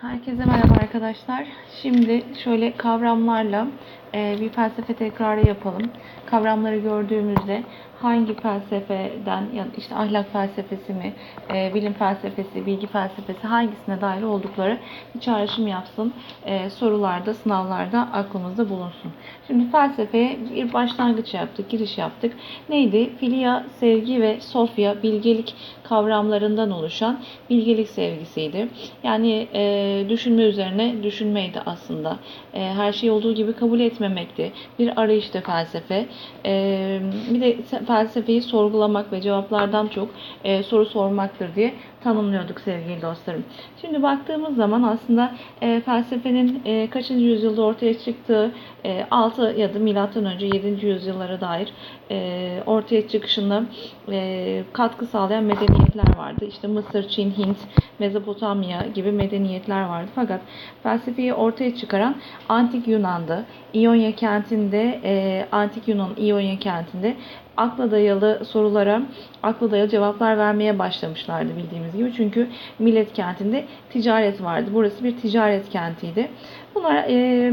Herkese merhaba arkadaşlar. Şimdi şöyle kavramlarla e, bir felsefe tekrarı yapalım. Kavramları gördüğümüzde hangi felsefeden yani işte ahlak felsefesi mi, e, bilim felsefesi, bilgi felsefesi hangisine dair oldukları bir çağrışım yapsın. E, sorularda, sınavlarda aklımızda bulunsun. Şimdi felsefeye bir başlangıç yaptık, giriş yaptık. Neydi? Filia, sevgi ve sofya, bilgelik kavramlarından oluşan bilgelik sevgisiydi. Yani e, düşünme üzerine düşünmeydi aslında. E, her şey olduğu gibi kabul etmemekti. Bir arayıştı felsefe. E, bir de felsefeyi sorgulamak ve cevaplardan çok e, soru sormaktır diye tanımlıyorduk sevgili dostlarım. Şimdi baktığımız zaman aslında e, felsefenin e, kaçıncı yüzyılda ortaya çıktığı e, 6 ya da milattan önce 7. yüzyıllara dair e, ortaya çıkışında e, katkı sağlayan medeniyetler vardı. İşte Mısır, Çin, Hint, Mezopotamya gibi medeniyetler vardı. Fakat felsefeyi ortaya çıkaran Antik Yunan'dı. İonya kentinde, e, Antik Yunan İonya kentinde akla dayalı sorulara akla dayalı cevaplar vermeye başlamışlardı bildiğimiz gibi. Çünkü millet kentinde ticaret vardı. Burası bir ticaret kentiydi. Bunlar e,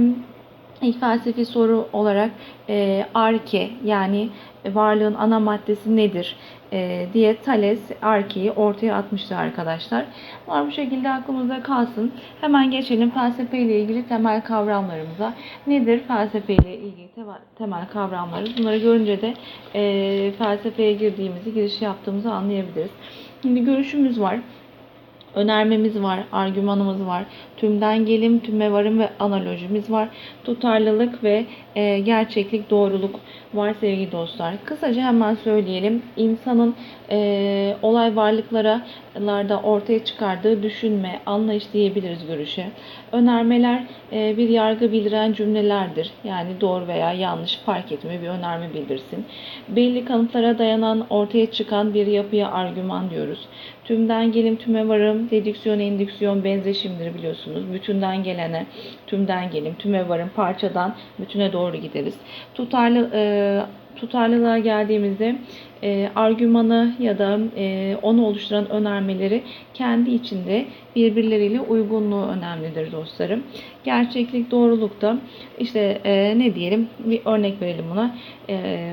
ilk felsefi soru olarak e, arke yani varlığın ana maddesi nedir e, diye Thales arkeyi ortaya atmıştı arkadaşlar. Bunlar bu şekilde aklımızda kalsın. Hemen geçelim felsefe ile ilgili temel kavramlarımıza. Nedir felsefe ile ilgili temel kavramları? Bunları görünce de e, felsefeye girdiğimizi, giriş yaptığımızı anlayabiliriz. Şimdi görüşümüz var önermemiz var, argümanımız var, tümden gelim, tüme varım ve analojimiz var, tutarlılık ve e, gerçeklik, doğruluk var sevgili dostlar. Kısaca hemen söyleyelim. İnsanın e, olay varlıklarda ortaya çıkardığı düşünme, anlayış diyebiliriz görüşe. Önermeler e, bir yargı bildiren cümlelerdir. Yani doğru veya yanlış fark etmiyor bir önerme bildirsin. Belli kanıtlara dayanan ortaya çıkan bir yapıya argüman diyoruz. Tümden gelim, tüme varım, dedüksiyon, indüksiyon benzeşimdir biliyorsunuz. Bütünden gelene, tümden gelim, tüme varım, parçadan bütüne doğru gideriz. Tutarlı e, tutarlılığa geldiğimizde e, argümanı ya da e, onu oluşturan önermeleri kendi içinde birbirleriyle uygunluğu önemlidir dostlarım. Gerçeklik, doğruluk da işte e, ne diyelim bir örnek verelim buna. E,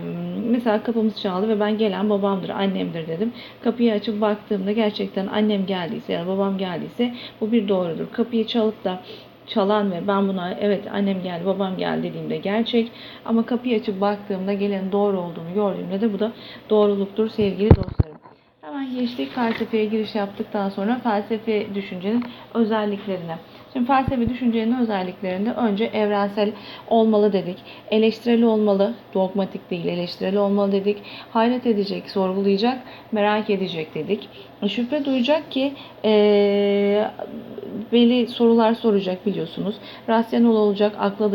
mesela kapımız çaldı ve ben gelen babamdır, annemdir dedim. Kapıyı açıp baktığımda gerçekten annem geldiyse ya da babam geldiyse bu bir doğrudur. Kapıyı çalıp da çalan ve ben buna evet annem geldi babam geldi dediğimde gerçek ama kapıyı açıp baktığımda gelenin doğru olduğunu gördüğümde de bu da doğruluktur sevgili dostlarım. Hemen geçtik felsefeye giriş yaptıktan sonra felsefe düşüncenin özelliklerine. Şimdi felsefe düşüncenin özelliklerinde önce evrensel olmalı dedik. Eleştirel olmalı, dogmatik değil eleştirel olmalı dedik. Hayret edecek, sorgulayacak, merak edecek dedik. Şüphe duyacak ki ee, belli sorular soracak biliyorsunuz. Rasyonel olacak, akla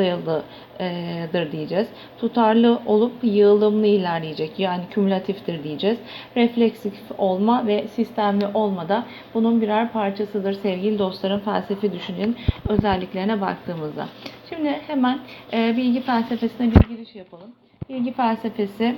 dayalıdır diyeceğiz. Tutarlı olup yığılımlı ilerleyecek yani kümülatiftir diyeceğiz. Refleksif olma ve sistemli olma da bunun birer parçasıdır sevgili dostlarım felsefi düşüncenin özelliklerine baktığımızda. Şimdi hemen bilgi felsefesine bir giriş yapalım. Bilgi felsefesi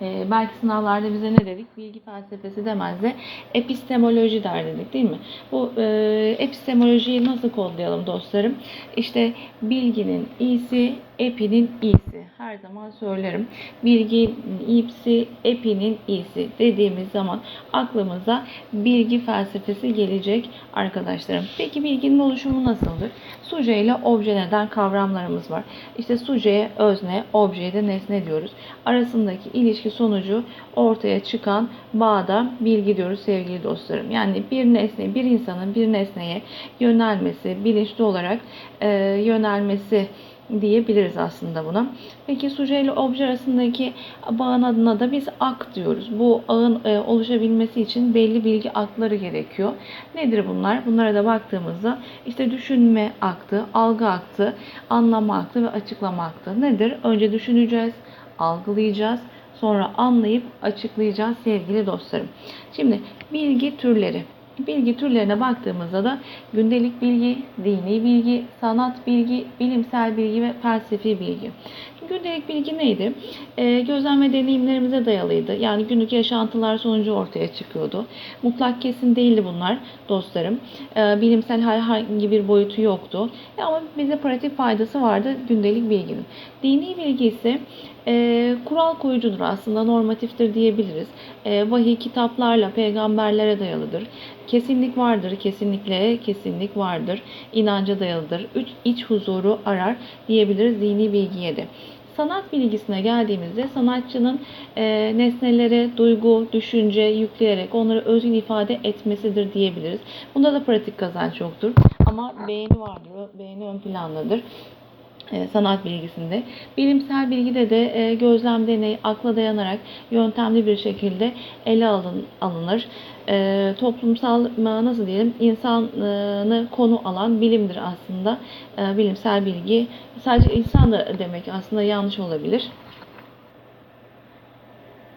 e, belki sınavlarda bize ne dedik? Bilgi felsefesi demez de epistemoloji der dedik değil mi? Bu e, epistemolojiyi nasıl kodlayalım dostlarım? İşte bilginin iyisi, epinin iyisi. Her zaman söylerim. Bilginin iyisi, epinin iyisi dediğimiz zaman aklımıza bilgi felsefesi gelecek arkadaşlarım. Peki bilginin oluşumu nasıldır? Suje ile obje neden kavramlarımız var. İşte sujeye özne, objeye de nesne diyoruz. Arasındaki ilişki sonucu ortaya çıkan bağda bilgi diyoruz sevgili dostlarım. Yani bir nesne, bir insanın bir nesneye yönelmesi, bilinçli olarak e, yönelmesi diyebiliriz aslında buna. Peki suje ile obje arasındaki bağın adına da biz ak diyoruz. Bu ağın e, oluşabilmesi için belli bilgi akları gerekiyor. Nedir bunlar? Bunlara da baktığımızda işte düşünme aktı, algı aktı, anlama aktı ve açıklama aktı. Nedir? Önce düşüneceğiz, algılayacağız, sonra anlayıp açıklayacağız sevgili dostlarım. Şimdi bilgi türleri. Bilgi türlerine baktığımızda da gündelik bilgi, dini bilgi, sanat bilgi, bilimsel bilgi ve felsefi bilgi. Gündelik bilgi neydi? E, gözlem ve deneyimlerimize dayalıydı. Yani günlük yaşantılar sonucu ortaya çıkıyordu. Mutlak kesin değildi bunlar dostlarım. E, bilimsel herhangi bir boyutu yoktu. E, ama bize pratik faydası vardı gündelik bilginin. Dini bilgi ise e, kural koyucudur aslında normatiftir diyebiliriz. E, vahiy kitaplarla peygamberlere dayalıdır. Kesinlik vardır, kesinlikle kesinlik vardır. İnanca dayalıdır. Üç iç huzuru arar diyebiliriz dini bilgiye de. Sanat bilgisine geldiğimizde sanatçının e, nesnelere duygu, düşünce yükleyerek onları özgün ifade etmesidir diyebiliriz. Bunda da pratik kazanç yoktur. Ama beğeni vardır, beğeni ön plandadır sanat bilgisinde. Bilimsel bilgide de e, gözlem, deney, akla dayanarak yöntemli bir şekilde ele alın, alınır. E, toplumsal nasıl diyelim insanı konu alan bilimdir aslında e, bilimsel bilgi. Sadece insan da demek aslında yanlış olabilir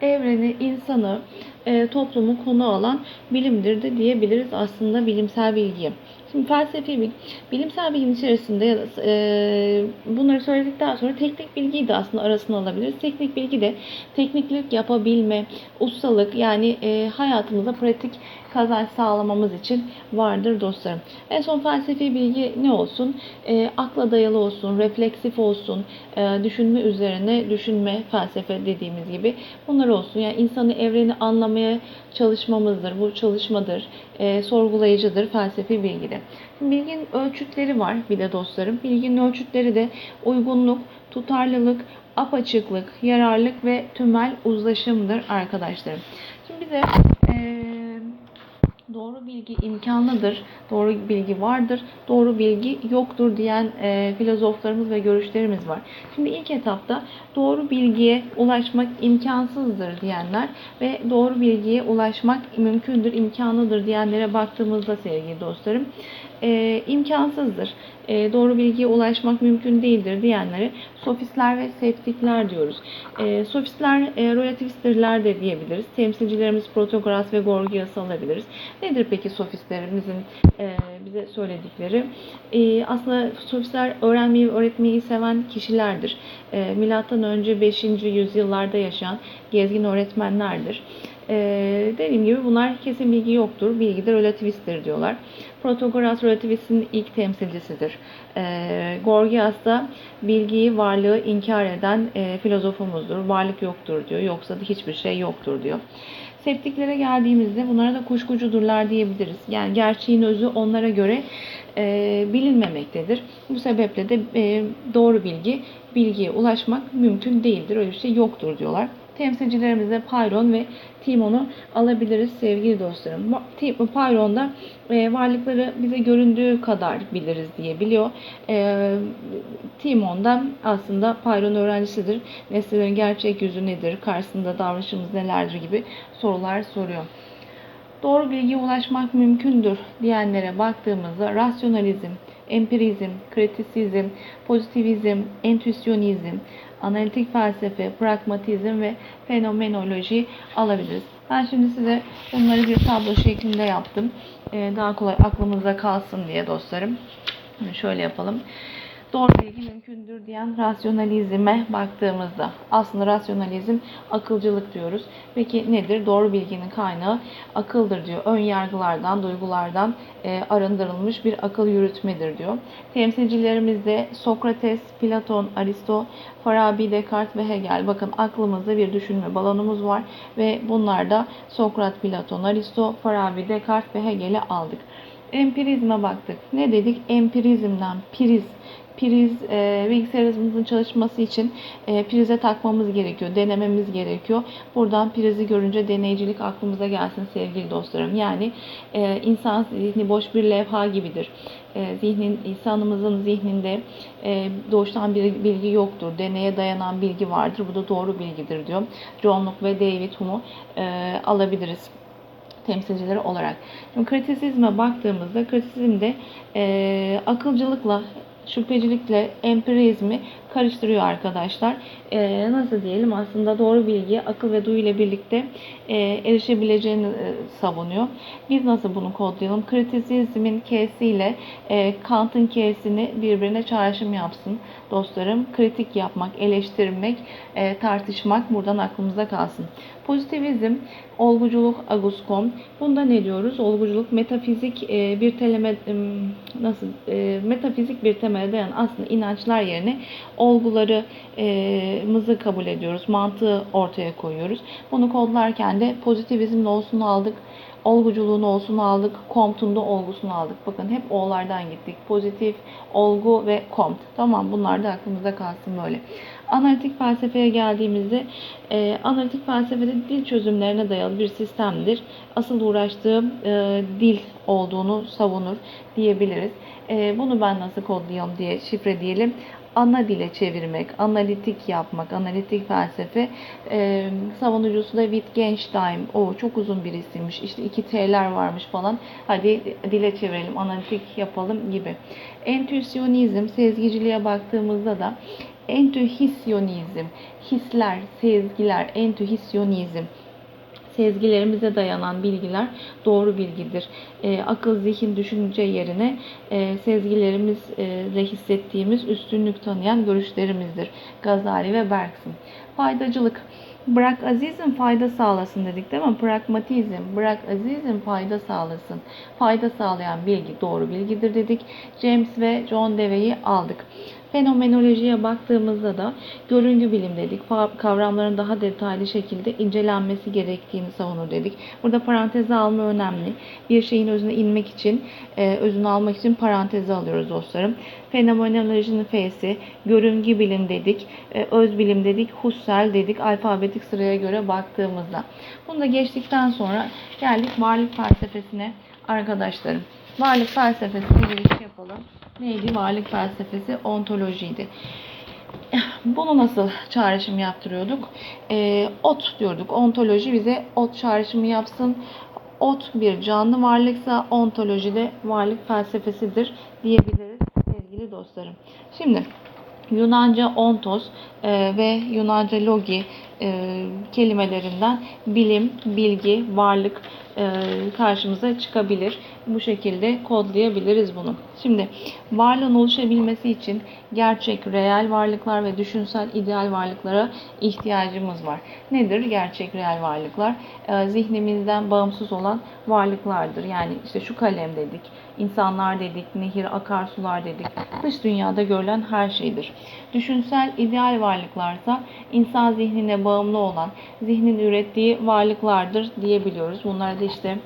evreni, insanı, e, toplumu konu alan bilimdir de diyebiliriz aslında bilimsel bilgi. Şimdi felsefi bilgi, bilimsel bilginin içerisinde ya da e, bunları söyledikten sonra teknik bilgiyi de aslında arasına alabiliriz. Teknik bilgi de tekniklik yapabilme, ustalık yani e, hayatımıza pratik kazanç sağlamamız için vardır dostlarım. En son felsefi bilgi ne olsun? E, akla dayalı olsun, refleksif olsun, e, düşünme üzerine düşünme felsefe dediğimiz gibi bunlar olsun. Yani insanı evreni anlamaya çalışmamızdır. Bu çalışmadır, e, sorgulayıcıdır felsefi bilgide. Bilginin ölçütleri var bir de dostlarım. Bilginin ölçütleri de uygunluk, tutarlılık, apaçıklık, yararlık ve tümel uzlaşımdır arkadaşlarım. Şimdi bize e, doğru bilgi imkanlıdır, doğru bilgi vardır, doğru bilgi yoktur diyen e, filozoflarımız ve görüşlerimiz var. Şimdi ilk etapta doğru bilgiye ulaşmak imkansızdır diyenler ve doğru bilgiye ulaşmak mümkündür, imkanlıdır diyenlere baktığımızda sevgili dostlarım e, imkansızdır. E, doğru bilgiye ulaşmak mümkün değildir diyenlere sofistler ve septikler diyoruz. E, sofistler e, relativisttirler de diyebiliriz. Temsilcilerimiz Protagoras ve Gorgias'ı alabiliriz. Nedir peki sofistlerimizin e, bize söyledikleri? E, aslında sofistler öğrenmeyi, öğretmeyi seven kişilerdir. E, milattan önce 5. yüzyıllarda yaşayan gezgin öğretmenlerdir. Ee, dediğim gibi bunlar kesin bilgi yoktur. Bilgi de relativisttir diyorlar. Protagoras relativistin ilk temsilcisidir. Ee, Gorgias da bilgiyi, varlığı inkar eden e, filozofumuzdur. Varlık yoktur diyor. Yoksa da hiçbir şey yoktur diyor. Septiklere geldiğimizde bunlara da kuşkucudurlar diyebiliriz. Yani gerçeğin özü onlara göre e, bilinmemektedir. Bu sebeple de e, doğru bilgi, bilgiye ulaşmak mümkün değildir. Öyle bir şey yoktur diyorlar temsilcilerimize Payron ve Timon'u alabiliriz sevgili dostlarım. Payron da e, varlıkları bize göründüğü kadar biliriz diye biliyor. E, Timon da aslında Payron öğrencisidir. Nesnelerin gerçek yüzü nedir? Karşısında davranışımız nelerdir gibi sorular soruyor. Doğru bilgiye ulaşmak mümkündür diyenlere baktığımızda rasyonalizm, empirizm, kritisizm, pozitivizm, entüisyonizm, analitik felsefe, pragmatizm ve fenomenoloji alabiliriz. Ben şimdi size bunları bir tablo şeklinde yaptım. Ee, daha kolay aklımızda kalsın diye dostlarım. Şöyle yapalım doğru bilgi mümkündür diyen rasyonalizme baktığımızda aslında rasyonalizm akılcılık diyoruz. Peki nedir? Doğru bilginin kaynağı akıldır diyor. Ön yargılardan, duygulardan e, arındırılmış bir akıl yürütmedir diyor. Temsilcilerimizde Sokrates, Platon, Aristo, Farabi, Descartes ve Hegel. Bakın aklımızda bir düşünme balonumuz var ve bunlarda Sokrat, Platon, Aristo, Farabi, Descartes ve Hegel'i aldık. Empirizme baktık. Ne dedik? Empirizmden priz priz e, bilgisayarımızın çalışması için e, prize takmamız gerekiyor. Denememiz gerekiyor. Buradan prizi görünce deneycilik aklımıza gelsin sevgili dostlarım. Yani e, insan zihni boş bir levha gibidir. E, zihnin insanımızın zihninde e, doğuştan bir bilgi yoktur. Deneye dayanan bilgi vardır. Bu da doğru bilgidir diyor. John Locke ve David Hume'u e, alabiliriz temsilcileri olarak. Şimdi kritisizme baktığımızda kritisizmde e, akılcılıkla şüphecilikle empirizmi karıştırıyor arkadaşlar. E, nasıl diyelim aslında doğru bilgiye akıl ve duyu ile birlikte e, erişebileceğini e, savunuyor. Biz nasıl bunu kodlayalım? Kritisizmin K'si ile e, Kant'ın K'sini birbirine çağrışım yapsın dostlarım. Kritik yapmak, eleştirmek, e, tartışmak buradan aklımızda kalsın. Pozitivizm, olguculuk, aguskom. Bunda ne diyoruz? Olguculuk, metafizik e, bir teleme em, nasıl e, metafizik bir temelde dayanan aslında inançlar yerine olguları e, mızı kabul ediyoruz. Mantığı ortaya koyuyoruz. Bunu kodlarken de pozitivizmin olsunu aldık. Olguculuğun olsunu aldık. Comte'un da olgusunu aldık. Bakın hep O'lardan gittik. Pozitif, olgu ve Comte. Tamam bunlar da aklımızda kalsın böyle. Analitik felsefeye geldiğimizde e, analitik felsefede dil çözümlerine dayalı bir sistemdir. Asıl uğraştığı e, dil olduğunu savunur diyebiliriz. E, bunu ben nasıl kodlayalım diye şifre diyelim ana dile çevirmek, analitik yapmak, analitik felsefe. E, savunucusu da Wittgenstein. O çok uzun bir isimmiş. İşte iki T'ler varmış falan. Hadi dile çevirelim, analitik yapalım gibi. Entüisyonizm, sezgiciliğe baktığımızda da entühisyonizm, hisler, sezgiler, entühisyonizm sezgilerimize dayanan bilgiler doğru bilgidir. E, akıl, zihin, düşünce yerine e, sezgilerimizle hissettiğimiz üstünlük tanıyan görüşlerimizdir. Gazali ve Bergson. Faydacılık. Bırak azizim fayda sağlasın dedik değil mi? Pragmatizm, bırak azizim fayda sağlasın. Fayda sağlayan bilgi doğru bilgidir dedik. James ve John Dewey'i aldık. Fenomenolojiye baktığımızda da görüngü bilim dedik. Kavramların daha detaylı şekilde incelenmesi gerektiğini savunur dedik. Burada paranteze alma önemli. Bir şeyin özüne inmek için, e, özünü almak için paranteze alıyoruz dostlarım. Fenomenolojinin F'si, görüngü bilim dedik, e, öz bilim dedik, Husserl dedik alfabetik sıraya göre baktığımızda. Bunu da geçtikten sonra geldik varlık felsefesine arkadaşlarım. Varlık felsefesine giriş yapalım. Neydi? Varlık felsefesi ontolojiydi. Bunu nasıl çağrışım yaptırıyorduk? E, ot diyorduk. Ontoloji bize ot çağrışımı yapsın. Ot bir canlı varlıksa ontoloji de varlık felsefesidir diyebiliriz sevgili dostlarım. Şimdi Yunanca ontos e, ve Yunanca logi e, kelimelerinden bilim, bilgi, varlık karşımıza çıkabilir. Bu şekilde kodlayabiliriz bunu. Şimdi varlığın oluşabilmesi için gerçek, reel varlıklar ve düşünsel ideal varlıklara ihtiyacımız var. Nedir gerçek, reel varlıklar? E, zihnimizden bağımsız olan varlıklardır. Yani işte şu kalem dedik, insanlar dedik, nehir, akarsular dedik. Dış dünyada görülen her şeydir. Düşünsel ideal varlıklarsa insan zihnine bağımlı olan, zihnin ürettiği varlıklardır diyebiliyoruz. Bunlar da işte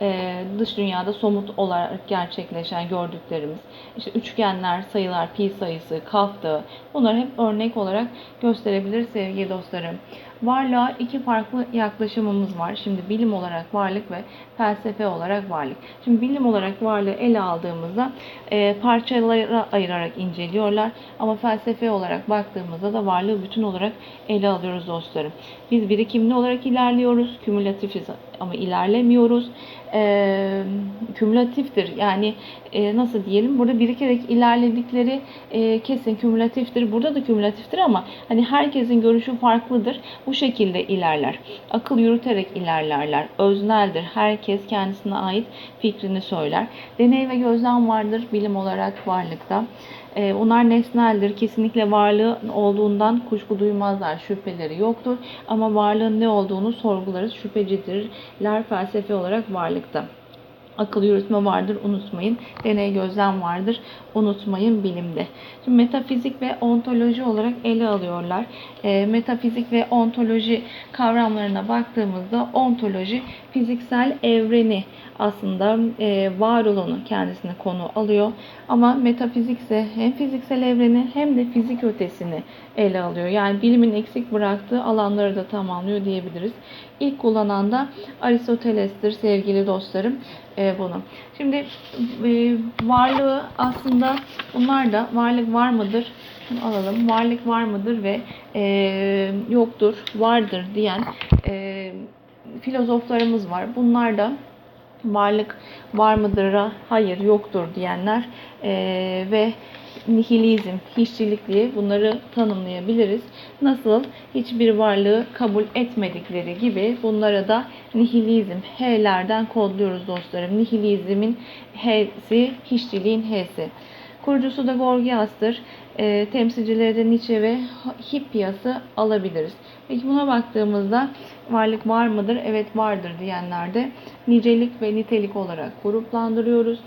e, dış dünyada somut olarak gerçekleşen gördüklerimiz. İşte üçgenler, sayılar, pi sayısı, kaf dağı bunları hep örnek olarak gösterebilir sevgili dostlarım. Varlığa iki farklı yaklaşımımız var. Şimdi bilim olarak varlık ve felsefe olarak varlık. Şimdi bilim olarak varlığı ele aldığımızda e, parçalara ayırarak inceliyorlar. Ama felsefe olarak baktığımızda da varlığı bütün olarak ele alıyoruz dostlarım. Biz birikimli olarak ilerliyoruz. Kümülatifiz ama ilerlemiyoruz. E, kümülatiftir. Yani e, nasıl diyelim? Burada birikerek ilerledikleri e, kesin kümülatiftir. Burada da kümülatiftir ama hani herkesin görüşü farklıdır. Bu şekilde ilerler. Akıl yürüterek ilerlerler. Özneldir. Herkes kendisine ait fikrini söyler. Deney ve gözlem vardır bilim olarak varlıkta. E, onlar nesneldir. Kesinlikle varlığı olduğundan kuşku duymazlar. Şüpheleri yoktur. Ama varlığın ne olduğunu sorgularız. Şüphecidirler felsefe olarak varlıkta. Akıl yürütme vardır unutmayın. Deney gözlem vardır unutmayın bilimde. Şimdi metafizik ve ontoloji olarak ele alıyorlar. E, metafizik ve ontoloji kavramlarına baktığımızda ontoloji fiziksel evreni aslında e, var olanı kendisine konu alıyor. Ama metafizik ise hem fiziksel evreni hem de fizik ötesini ele alıyor. Yani bilimin eksik bıraktığı alanları da tamamlıyor diyebiliriz. İlk kullanan da Aristoteles'tir sevgili dostlarım e, bunu. Şimdi e, varlığı aslında bunlar da varlık var mıdır? Şunu alalım. Varlık var mıdır ve e, yoktur, vardır diyen e, filozoflarımız var. Bunlar da varlık var mıdır'a hayır yoktur diyenler eee, ve nihilizm, hiççilik diye bunları tanımlayabiliriz. Nasıl hiçbir varlığı kabul etmedikleri gibi bunlara da nihilizm, H'lerden kodluyoruz dostlarım. Nihilizmin H'si, hiççiliğin H'si. Kurucusu da Gorgias'tır. E, temsilcileri de Nietzsche ve Hippias'ı alabiliriz. Peki buna baktığımızda varlık var mıdır? Evet vardır diyenlerde nicelik ve nitelik olarak gruplandırıyoruz.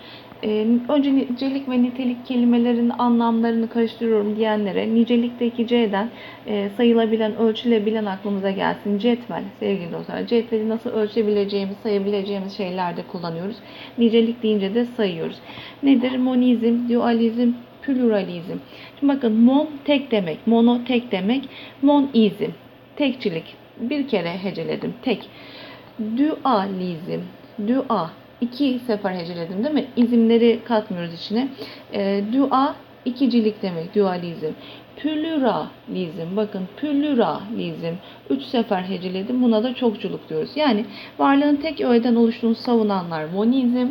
E, önce nicelik ve nitelik kelimelerin anlamlarını karıştırıyorum diyenlere nicelikteki C'den e, sayılabilen, ölçülebilen aklımıza gelsin. Cetvel sevgili dostlar. Cetveli nasıl ölçebileceğimiz, sayabileceğimiz şeylerde kullanıyoruz. Nicelik deyince de sayıyoruz. Nedir? Monizm, dualizm, pluralizm. Şimdi bakın mon tek demek, mono tek demek, monizm tekçilik. Bir kere heceledim. Tek. Dualizm. Dua. iki sefer heceledim değil mi? İzimleri katmıyoruz içine. E, dua ikicilik demek. Dualizm. Pluralizm. Bakın pluralizm. Üç sefer heceledim. Buna da çokçuluk diyoruz. Yani varlığın tek öğeden oluştuğunu savunanlar monizm.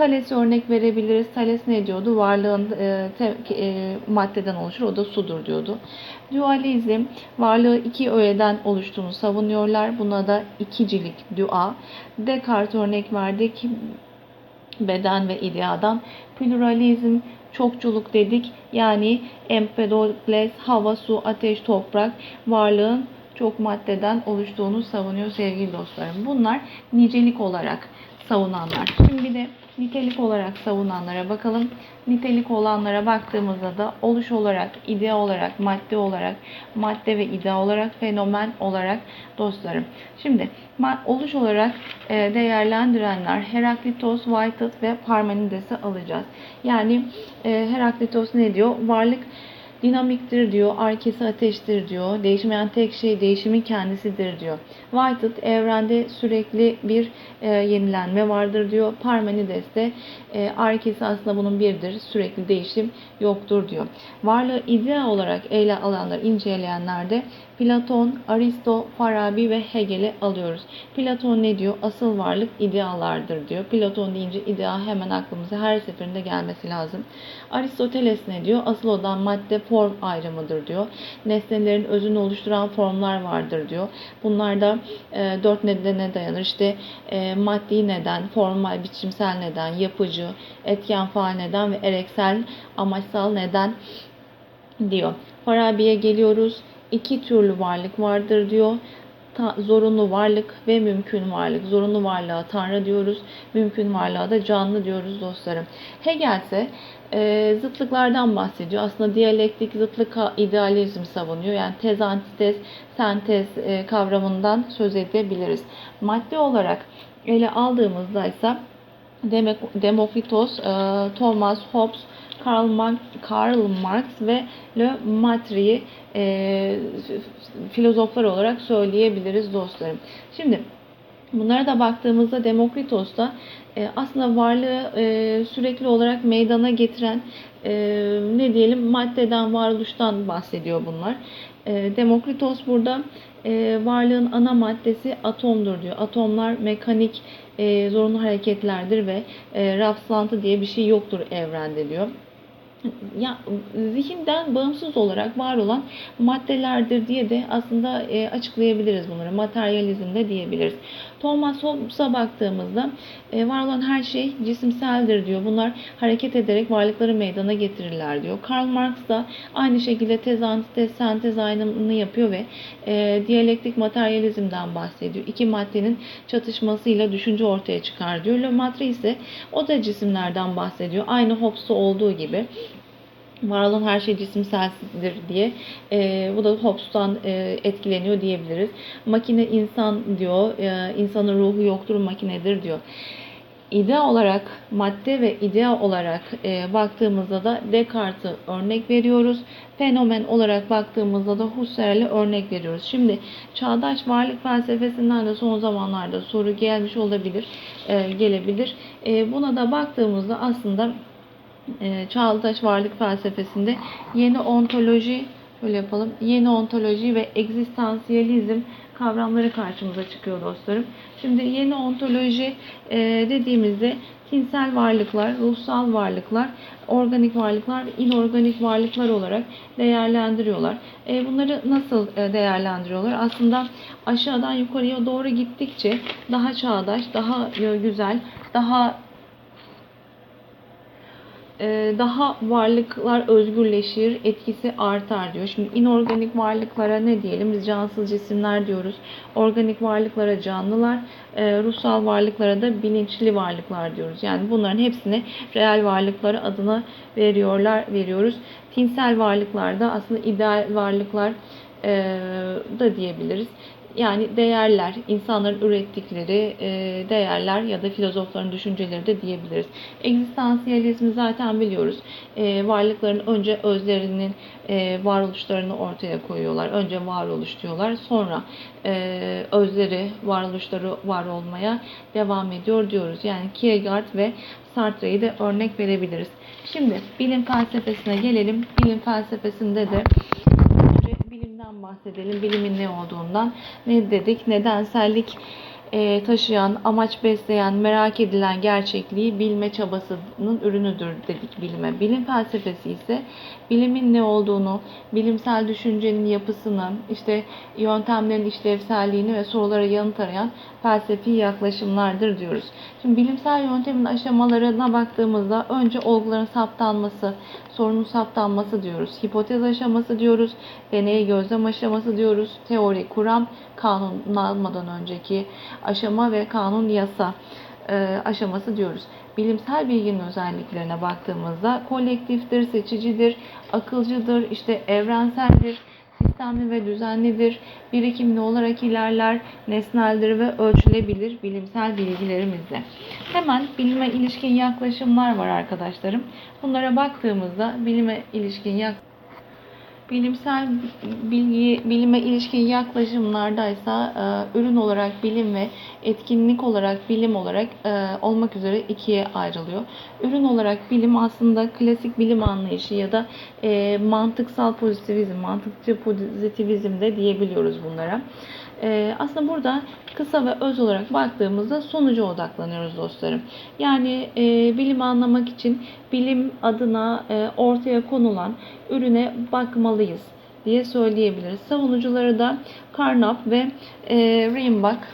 Thales'e örnek verebiliriz. Thales ne diyordu? Varlığın e, te, e, maddeden oluşur. O da sudur diyordu. Dualizm varlığı iki öğeden oluştuğunu savunuyorlar. Buna da ikicilik, dua. Descartes örnek verdik. Beden ve ideadan. Pluralizm çokçuluk dedik. Yani Empedokles, hava, su, ateş, toprak varlığın çok maddeden oluştuğunu savunuyor sevgili dostlarım. Bunlar nicelik olarak savunanlar. Şimdi bir de nitelik olarak savunanlara bakalım. Nitelik olanlara baktığımızda da oluş olarak, idea olarak, madde olarak, madde ve idea olarak, fenomen olarak dostlarım. Şimdi oluş olarak e, değerlendirenler Heraklitos, Whitehead ve Parmenides'i alacağız. Yani e, Heraklitos ne diyor? Varlık dinamiktir diyor, arkesi ateştir diyor, değişmeyen tek şey değişimin kendisidir diyor. Whitehead evrende sürekli bir e, yenilenme vardır diyor. Parmenides de e, arkesi aslında bunun birdir, sürekli değişim yoktur diyor. Varlığı idea olarak ele alanlar, inceleyenler de Platon, Aristo, Farabi ve Hegel'i alıyoruz. Platon ne diyor? Asıl varlık idealardır diyor. Platon deyince idea hemen aklımıza her seferinde gelmesi lazım. Aristoteles ne diyor? Asıl olan madde form ayrımıdır diyor. Nesnelerin özünü oluşturan formlar vardır diyor. Bunlar da e, dört nedene dayanır. İşte e, maddi neden, formal, biçimsel neden, yapıcı, etken faal neden ve ereksel, amaçsal neden diyor. Farabi'ye geliyoruz. İki türlü varlık vardır diyor. Ta, zorunlu varlık ve mümkün varlık. Zorunlu varlığa Tanrı diyoruz. Mümkün varlığa da canlı diyoruz dostlarım. Hegel ise e, zıtlıklardan bahsediyor. Aslında diyalektik zıtlık idealizm savunuyor. Yani tez, antites, sentez e, kavramından söz edebiliriz. Madde olarak ele aldığımızda ise Demokritos, e, Thomas Hobbes, Karl Marx, Karl Marx ve Le Maitre'yi e, filozoflar olarak söyleyebiliriz dostlarım. Şimdi bunlara da baktığımızda Demokritos da e, aslında varlığı e, sürekli olarak meydana getiren e, ne diyelim maddeden varoluştan bahsediyor bunlar. E, Demokritos burada e, varlığın ana maddesi atomdur diyor. Atomlar mekanik e, zorunlu hareketlerdir ve e, rastlantı diye bir şey yoktur evrende diyor ya zihinden bağımsız olarak var olan maddelerdir diye de aslında e, açıklayabiliriz bunları. Materyalizmde diyebiliriz. Thomas Hobbes'a baktığımızda e, var olan her şey cisimseldir diyor. Bunlar hareket ederek varlıkları meydana getirirler diyor. Karl Marx da aynı şekilde tez, antitez, sentez ayrımını yapıyor ve e, diyalektik materyalizmden bahsediyor. İki maddenin çatışmasıyla düşünce ortaya çıkar diyor. Lemaitre ise o da cisimlerden bahsediyor. Aynı Hobbes'ta olduğu gibi var olan her şey cisimseldir diye. E, bu da Hobbes'tan e, etkileniyor diyebiliriz. Makine insan diyor. E, insanın ruhu yoktur, makinedir diyor. İdea olarak, madde ve idea olarak e, baktığımızda da Descartes'ı örnek veriyoruz. Fenomen olarak baktığımızda da Husserl'e örnek veriyoruz. Şimdi çağdaş varlık felsefesinden de son zamanlarda soru gelmiş olabilir, e, gelebilir. E, buna da baktığımızda aslında e, çağdaş varlık felsefesinde yeni ontoloji Şöyle yapalım. Yeni ontoloji ve egzistansiyalizm kavramları karşımıza çıkıyor dostlarım. Şimdi yeni ontoloji e, dediğimizde tinsel varlıklar, ruhsal varlıklar, organik varlıklar ve inorganik varlıklar olarak değerlendiriyorlar. E, bunları nasıl e, değerlendiriyorlar? Aslında aşağıdan yukarıya doğru gittikçe daha çağdaş, daha güzel, daha daha varlıklar özgürleşir, etkisi artar diyor. Şimdi inorganik varlıklara ne diyelim? Biz cansız cisimler diyoruz. Organik varlıklara canlılar, e, ruhsal varlıklara da bilinçli varlıklar diyoruz. Yani bunların hepsini reel varlıkları adına veriyorlar, veriyoruz. Tinsel varlıklarda aslında ideal varlıklar e, da diyebiliriz. Yani değerler, insanların ürettikleri e, değerler ya da filozofların düşünceleri de diyebiliriz. Egzistansiyalizmi zaten biliyoruz. E, varlıkların önce özlerinin e, varoluşlarını ortaya koyuyorlar. Önce varoluş diyorlar. Sonra özleri, varoluşları var olmaya devam ediyor diyoruz. Yani Kierkegaard ve Sartre'yi de örnek verebiliriz. Şimdi bilim felsefesine gelelim. Bilim felsefesinde de bilimden bahsedelim. Bilimin ne olduğundan. Ne dedik? Nedensellik e, taşıyan, amaç besleyen, merak edilen gerçekliği bilme çabasının ürünüdür dedik bilime. Bilim felsefesi ise bilimin ne olduğunu, bilimsel düşüncenin yapısını, işte yöntemlerin işlevselliğini ve sorulara yanıt arayan felsefi yaklaşımlardır diyoruz. Şimdi bilimsel yöntemin aşamalarına baktığımızda önce olguların saptanması, sorunun saptanması diyoruz. Hipotez aşaması diyoruz. Deney gözlem aşaması diyoruz. Teori, kuram, kanunlanmadan önceki aşama ve kanun yasa e, aşaması diyoruz. Bilimsel bilginin özelliklerine baktığımızda kolektiftir, seçicidir, akılcıdır, işte evrenseldir, sistemli ve düzenlidir, birikimli olarak ilerler, nesneldir ve ölçülebilir bilimsel bilgilerimizle. Hemen bilime ilişkin yaklaşımlar var arkadaşlarım. Bunlara baktığımızda bilime ilişkin yaklaşımlar Bilimsel bilgi, bilime ilişkin yaklaşımlardaysa e, ürün olarak bilim ve etkinlik olarak bilim olarak e, olmak üzere ikiye ayrılıyor. Ürün olarak bilim aslında klasik bilim anlayışı ya da e, mantıksal pozitivizm, mantıkçı pozitivizm de diyebiliyoruz bunlara. E, aslında burada kısa ve öz olarak baktığımızda sonuca odaklanıyoruz dostlarım. Yani e, bilimi anlamak için bilim adına e, ortaya konulan ürüne bakmalıyız diye söyleyebiliriz. Savunucuları da Carnap ve e, Reinbach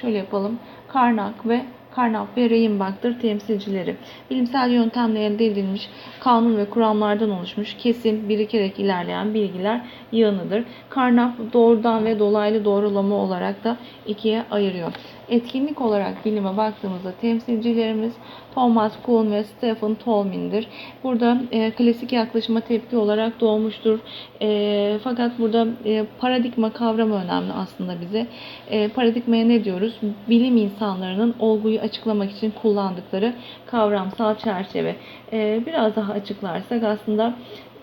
şöyle yapalım. Karnak ve Carnap ve Reinbach'tır temsilcileri. Bilimsel yöntemle elde edilmiş kanun ve kuramlardan oluşmuş kesin birikerek ilerleyen bilgiler yığınıdır. Carnap doğrudan ve dolaylı doğrulama olarak da ikiye ayırıyor. Etkinlik olarak bilime baktığımızda temsilcilerimiz Thomas Kuhn ve Stephen Tolmin'dir. Burada e, klasik yaklaşıma tepki olarak doğmuştur. E, fakat burada e, paradigma kavramı önemli aslında bize. E, paradigmaya ne diyoruz? Bilim insanlarının olguyu açıklamak için kullandıkları kavramsal çerçeve. E, biraz daha açıklarsak aslında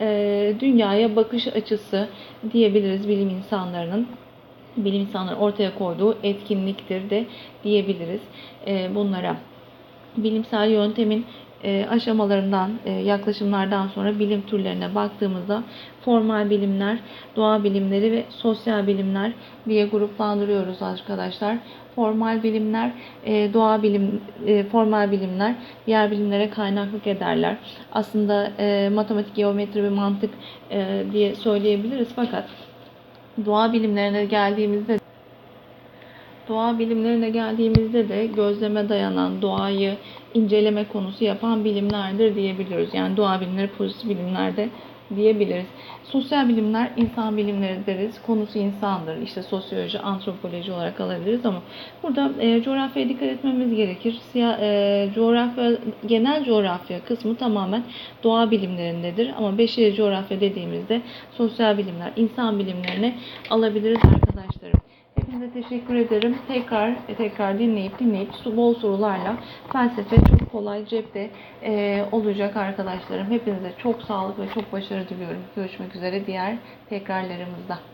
e, dünyaya bakış açısı diyebiliriz bilim insanlarının bilim insanları ortaya koyduğu etkinliktir de diyebiliriz e, bunlara. Bilimsel yöntemin e, aşamalarından, e, yaklaşımlardan sonra bilim türlerine baktığımızda formal bilimler, doğa bilimleri ve sosyal bilimler diye gruplandırıyoruz arkadaşlar. Formal bilimler, e, doğa bilim, formal bilimler diğer bilimlere kaynaklık ederler. Aslında matematik, geometri ve mantık diye söyleyebiliriz fakat doğa bilimlerine geldiğimizde doğa bilimlerine geldiğimizde de gözleme dayanan doğayı inceleme konusu yapan bilimlerdir diyebiliyoruz. Yani doğa bilimleri pozitif bilimlerde diyebiliriz. Sosyal bilimler insan bilimleri deriz. Konusu insandır. İşte sosyoloji, antropoloji olarak alabiliriz ama burada e, coğrafyaya dikkat etmemiz gerekir. Siya, e, coğrafya, genel coğrafya kısmı tamamen doğa bilimlerindedir. Ama beşeri coğrafya dediğimizde sosyal bilimler, insan bilimlerine alabiliriz arkadaşlarım. Hepinize teşekkür ederim. Tekrar tekrar dinleyip dinleyip bol sorularla felsefe çok kolay cepte e, olacak arkadaşlarım. Hepinize çok sağlık ve çok başarı diliyorum. Görüşmek üzere diğer tekrarlarımızda.